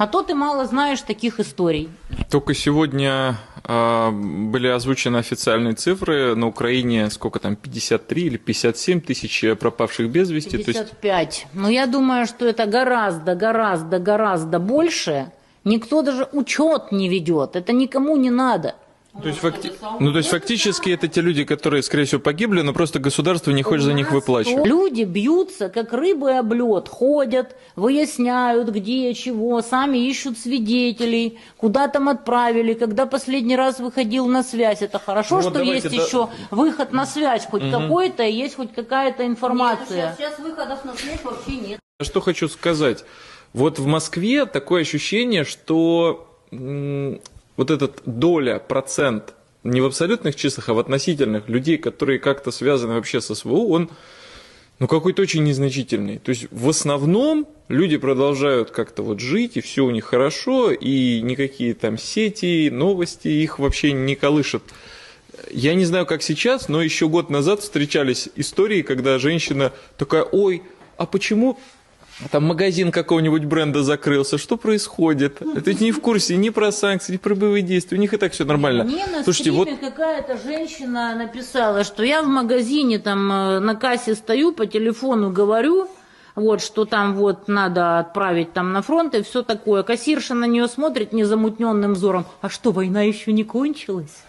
А то ты мало знаешь таких историй. Только сегодня а, были озвучены официальные цифры. На Украине сколько там, 53 или 57 тысяч пропавших без вести. То есть 55. Но я думаю, что это гораздо, гораздо, гораздо больше. Никто даже учет не ведет. Это никому не надо. То есть, факти- ну, то есть фактически это те люди, которые, скорее всего, погибли, но просто государство не хочет за них выплачивать. Люди бьются, как рыбы об лед, ходят, выясняют, где, чего, сами ищут свидетелей, куда там отправили, когда последний раз выходил на связь. Это хорошо, Ну вот что давайте есть да- еще выход на связь, хоть какой-то, и есть хоть какая-то информация. Сейчас выходов на связь вообще нет. Что хочу сказать. Вот в Москве такое ощущение, что вот этот доля, процент, не в абсолютных числах, а в относительных людей, которые как-то связаны вообще со СВО, он ну, какой-то очень незначительный. То есть в основном люди продолжают как-то вот жить, и все у них хорошо, и никакие там сети, новости их вообще не колышат. Я не знаю, как сейчас, но еще год назад встречались истории, когда женщина такая, ой, а почему там магазин какого-нибудь бренда закрылся, что происходит? Это не в курсе ни про санкции, ни про боевые действия, у них и так все нормально. Мне на Слушайте, вот какая-то женщина написала, что я в магазине там э, на кассе стою, по телефону говорю, вот, что там вот надо отправить там на фронт и все такое. Кассирша на нее смотрит незамутненным взором. А что, война еще не кончилась?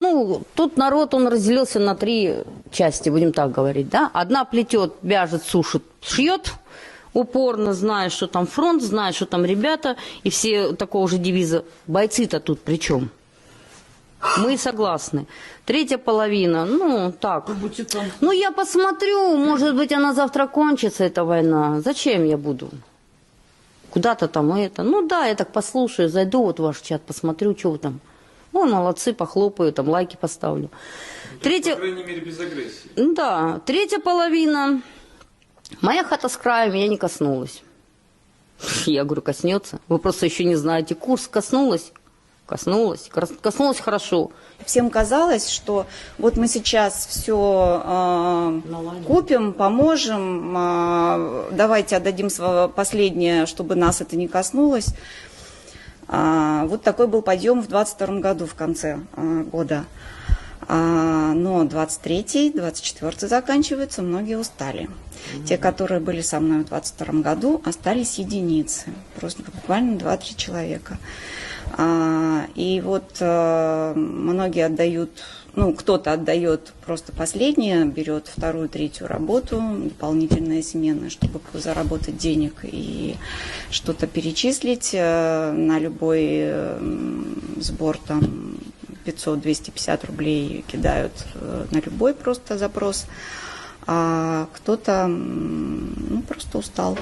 Ну, тут народ, он разделился на три части, будем так говорить, да. Одна плетет, вяжет, сушит, шьет, упорно знает, что там фронт, знает, что там ребята, и все такого же девиза. Бойцы-то тут при чем? Мы согласны. Третья половина, ну, так. Ну, я посмотрю, может быть, она завтра кончится, эта война. Зачем я буду? Куда-то там это. Ну да, я так послушаю, зайду вот в ваш чат, посмотрю, что вы там. Ну, молодцы, похлопаю, там лайки поставлю. Третья... крайней мере, без агрессии. Ну Да, третья половина. Моя хата с краем, я не коснулась. Я говорю, коснется. Вы просто еще не знаете. Курс коснулась? Коснулась. Коснулась хорошо. Всем казалось, что вот мы сейчас все купим, поможем, а, давайте отдадим свое последнее, чтобы нас это не коснулось. А, вот такой был подъем в 22 году в конце а, года. А, но 23-й, 24-й заканчивается, многие устали. Те, которые были со мной в 22 году, остались единицы. Просто буквально 2-3 человека. А, и вот э, многие отдают, ну, кто-то отдает просто последнее, берет вторую, третью работу, дополнительные смены, чтобы заработать денег и что-то перечислить э, на любой э, сбор там 500-250 рублей кидают э, на любой просто запрос, а кто-то ну, просто устал.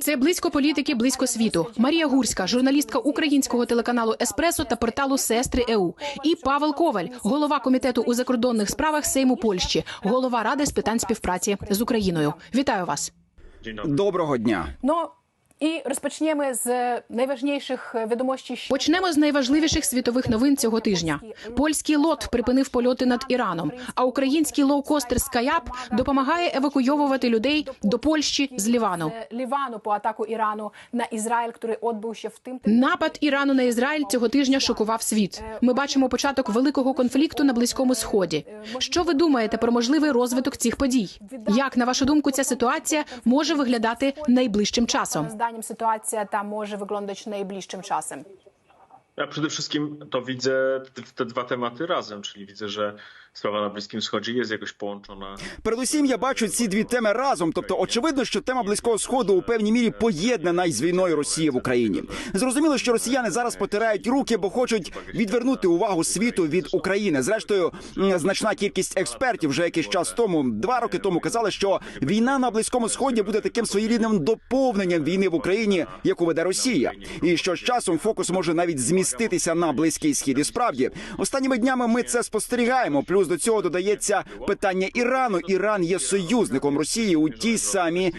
Це близько політики, близько світу. Марія Гурська, журналістка українського телеканалу Еспресо та порталу Сестри ЕУ. І Павел Коваль, голова комітету у закордонних справах Сейму Польщі, голова ради з питань співпраці з Україною. Вітаю вас. Доброго дня. Ну і розпочнемо з найважніших відомостей. Почнемо з найважливіших світових новин цього тижня. Польський лот припинив польоти над Іраном, а український лоукостер Скаяп допомагає евакуйовувати людей до Польщі з Лівану. Лівану по атаку Ірану на Ізраїль, який відбув ще в тим Напад Ірану на Ізраїль цього тижня шокував світ. Ми бачимо початок великого конфлікту на близькому сході. Що ви думаєте про можливий розвиток цих подій? Як на вашу думку, ця ситуація може виглядати найближчим часом? Zdaniem sytuacja ta może wyglądać najbliższym czasem. Ja przede wszystkim to widzę te, dwa tematy razem, czyli widzę, że sprawa na Bliskim Wschodzie jest jakoś połączona. Передусім, я бачу ці дві теми разом. Тобто, очевидно, що тема близького сходу у певній мірі поєднана із війною Росії в Україні. Зрозуміло, що росіяни зараз потирають руки, бо хочуть відвернути увагу світу від України. Зрештою, значна кількість експертів вже якийсь час тому, два роки тому, казали, що війна на близькому сході буде таким своєрідним доповненням війни в Україні, яку веде Росія, і що з часом фокус може навіть зміститися на близький схід. І справді, останніми днями ми це спостерігаємо. Плюс до цього додається питання Ірану. Іран є союзником Росії у тій самій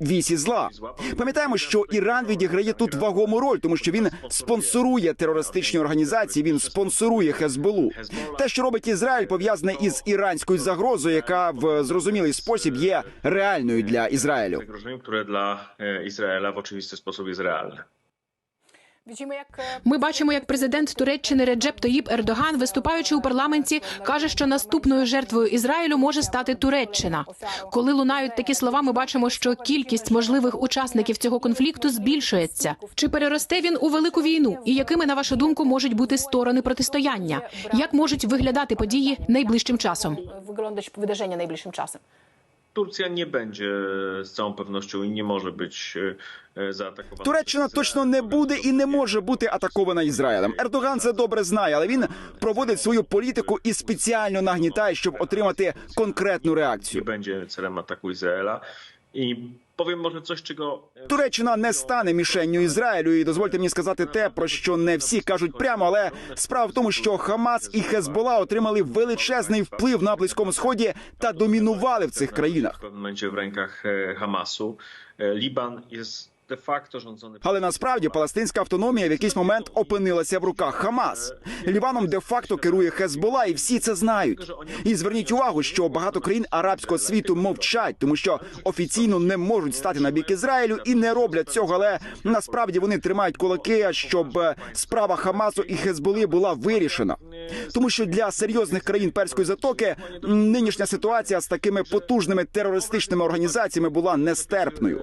вісі зла. Пам'ятаємо, що Іран відіграє тут вагому роль, тому що він спонсорує терористичні організації. Він спонсорує Хезболу. Те, що робить Ізраїль, пов'язане із іранською загрозою, яка в зрозумілий спосіб є реальною для Ізраїлю. zagrożeniem, które dla e, Izraela w oczywisty sposób jest realne. Бачимо, як е, Ми бачимо, як президент Туреччини Реджеп Тоїп Ердоган, виступаючи у парламенті, каже, що наступною жертвою Ізраїлю може стати Туреччина. Коли лунають такі слова, ми бачимо, що кількість можливих учасників цього конфлікту збільшується. Чи переросте він у велику війну? І якими, на вашу думку, можуть бути сторони протистояння? Як можуть виглядати події найближчим часом? najbliższym czasem? Turcja nie będzie z całą pewnością i nie може być e, e. Туреччина точно не буде і не може бути атакована Ізраїлем. Ердоган це добре знає, але він проводить свою політику і спеціально нагнітає, щоб отримати конкретну реакцію. będzie celem атаку Izraela. I Повім, може, це e, Туреччина не стане мішенню Ізраїлю, і дозвольте мені сказати те, про що не всі кажуть прямо, але справа в тому, що Хамас і Хезбола отримали величезний вплив на близькому сході та домінували в цих країнах. країнах. в momencie Хамасу Лібан e, Але насправді палестинська автономія в якийсь момент опинилася в руках Хамас. Ліваном де-факто керує Хезбола, і всі це знають. І зверніть увагу, що багато країн арабського світу мовчать, тому що офіційно не можуть стати на бік Ізраїлю і не роблять цього. Але насправді вони тримають кулаки, щоб е, справа Хамасу і Хезболи була вирішена. Тому що для серйозних країн перської затоки нинішня ситуація з такими потужними терористичними організаціями була нестерпною.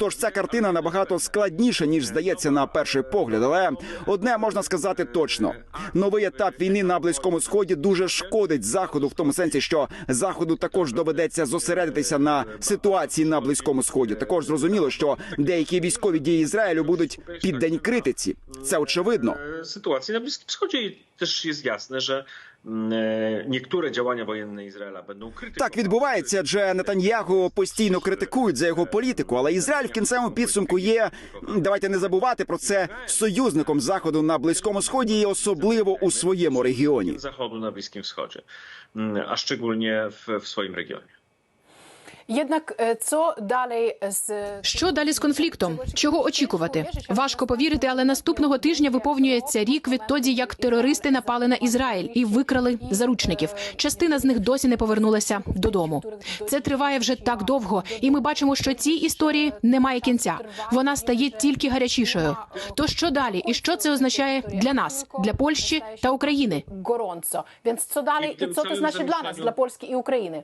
Тож ця картина набагато складніша ніж здається на перший погляд. Але одне можна сказати точно: новий етап війни на близькому сході дуже шкодить заходу, в тому сенсі, що заходу також доведеться зосередитися на ситуації на близькому сході. Також зрозуміло, що деякі військові дії Ізраїлю будуть піддані критиці. Це очевидно. e, sytuacji na Bliskim Wschodzie i też jest jasne, że niektóre działania wojenne Izraela będą krytykowane. Так відбувається, адже Нетаньягу постійно критикують за його політику. Але Ізраїль в кінцевому підсумку є давайте не забувати про це союзником заходу на близькому сході і особливо у своєму регіоні. Заходу на близькому сході, а szczególnie своєму регіоні. Jednak e, co dalej z Що далі з конфліктом? Чого очікувати? Важко повірити, але наступного тижня виповнюється рік відтоді, як терористи напали на Ізраїль і викрали заручників. Частина з них досі не повернулася додому. Це триває вже так довго, і ми бачимо, що цій історії немає кінця. Вона стає тільки гарячішою. То що далі, і що це означає для нас, для Польщі та України? gorąco. Więc co dalej I w tym i co to samym znaczy dla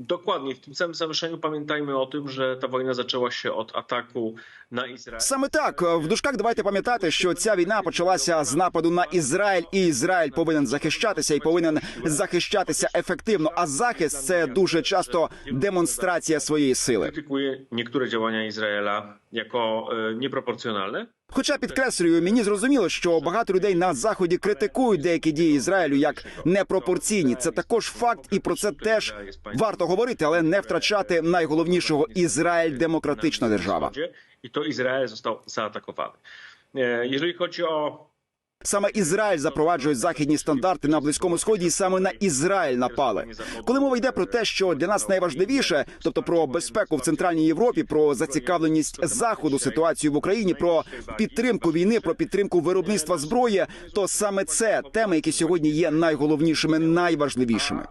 Dokładnie, w tym samym zawieszeniu pamiętajmy o tym, że ta wojna zaczęła się od ataku na Izrael. Саме так в дужках давайте пам'ятати, що ця війна почалася з нападу на Ізраїль, і Ізраїль повинен захищатися і повинен захищатися ефективно. А захист це дуже часто демонстрація своєї сили. Krytykuje niektóre działania Izraela jako e, nieproporcjonalne. Хоча підкреслюю, мені зрозуміло, що багато людей на заході критикують деякі дії Ізраїлю як непропорційні. Це також факт, і про це теж варто говорити, але не втрачати найголовнішого Ізраїль демократична держава. І то Ізраїль застав. E, Jeżeli chodzi o Саме Ізраїль запроваджує західні стандарти на близькому сході, і саме на Ізраїль напали. Коли мова йде про те, що для нас найважливіше, тобто про безпеку в центральній Європі, про зацікавленість заходу, ситуацію в Україні, про підтримку війни, про підтримку виробництва зброї, то саме це теми, які сьогодні є найголовнішими, найважливішими.